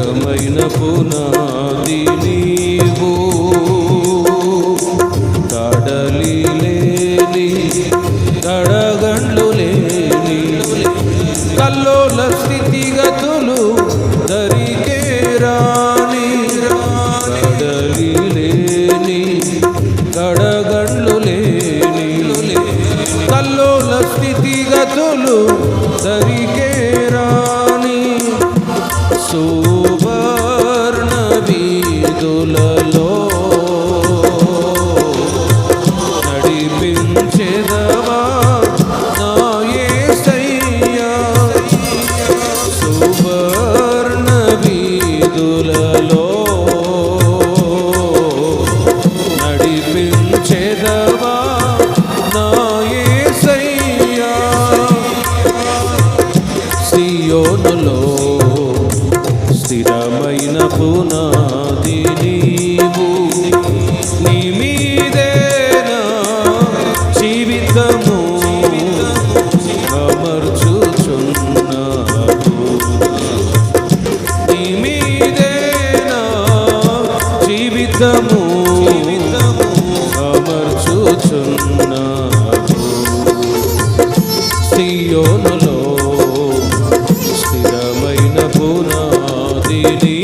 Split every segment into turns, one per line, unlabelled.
ప్రియమైన పునాదిని అమర్చుచున్నావు. సియోనులో స్థిరమైన పునాదిని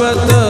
मोहब्बत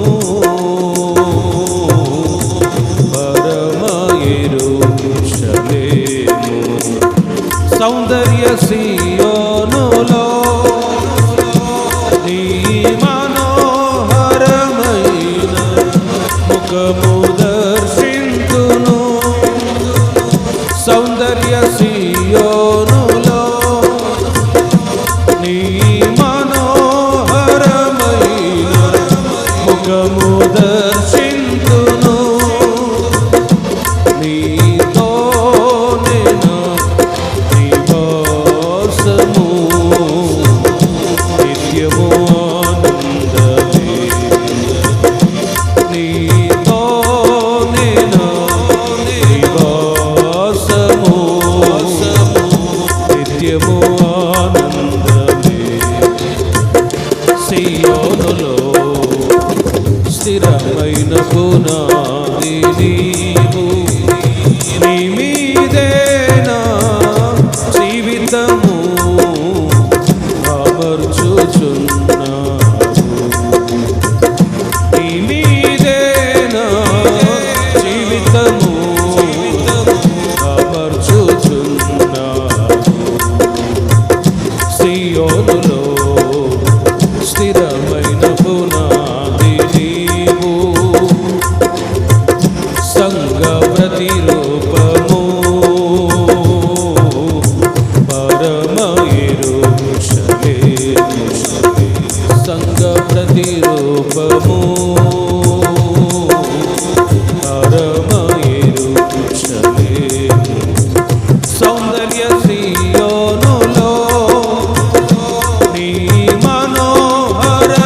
செய்யவும் ప్రతిరూపము పరమ సంగ ప్రతిరూపము పరమ సౌందర్య సీయోనులో నీ మనోహరమైన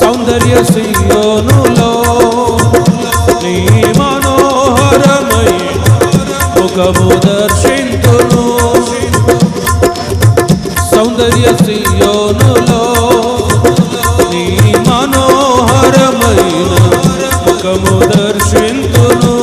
సౌందర్య సియోనులో నీ ముఖము దర్శింతును. సౌందర్య సియోనులో నీ మనోహరమైన ముఖము దర్శింతును.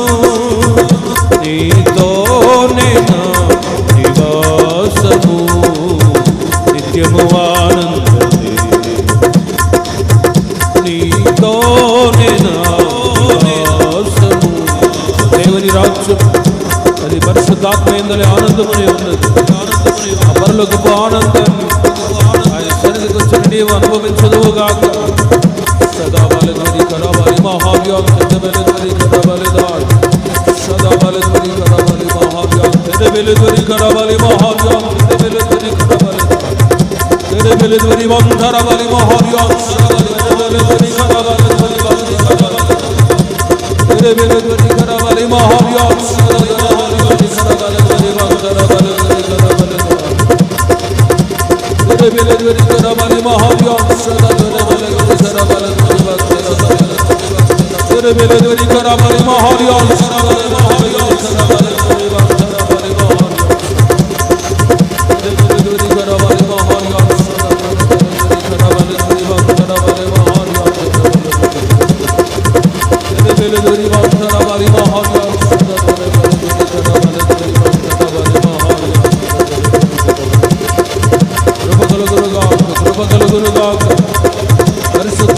Mahaviyan Tedebeli Dori Karabali Dar Şadabali Dori Karabali Mahaviyan Tedebeli Dori Karabali Mahaviyan Tedebeli Dori Karabali Dar Tedebeli Dori Mantarabali Mahaviyan Tedebeli Dori Karabali Dori Tedebeli Dori Karabali Mahaviyan Tedebeli Dori Karabali Dori Mantarabali Dori Karabali Dar Tedebeli Dori Karabali Mahaviyan Tedebeli Dori Karabali Dar বেলে বেলে জড়ি করা মহলি অংশ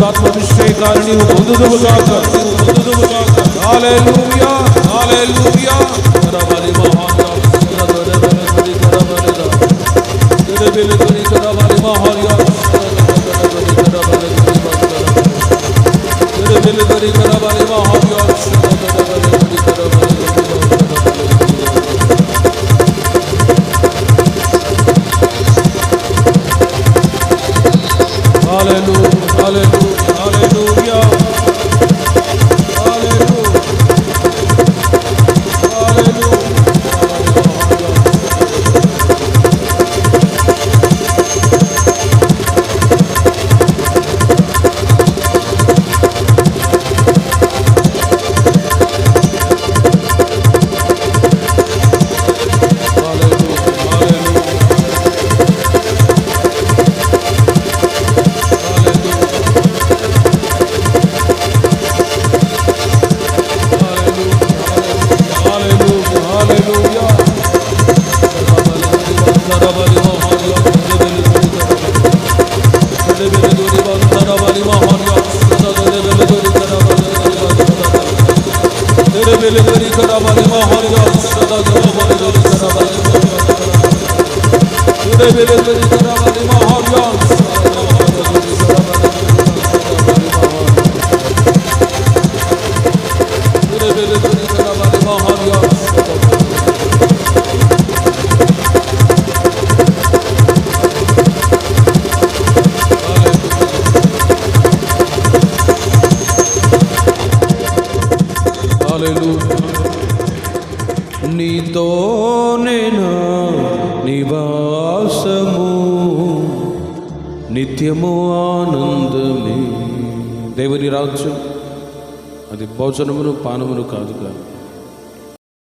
ಆತ್ಮವಿಶ್ವೇಕ ನೀವು ಹೊಂದುವುದಾಕ ನೀವು ಹೊಂದುವುದಾಕ hallelujah hallelujah ಕರಬಲಿ ಮಹಾನ ಕರಬಲಿ ಕರಬಲಿ ಕರಬಲಿ ಕರಬಲಿ ಕರಬಲಿ ಮಹಾನ ಕರಬಲಿ ಕರಬಲಿ ಕರಬಲಿ ಕರಬಲಿ ಕರಬಲಿ ಮಹಾನ বলি বন্ধন বলি মোহন నిత్యము ఆనందమే. దేవుని రాజ్యం. అది భోజనమును పానమును కాదు కాదు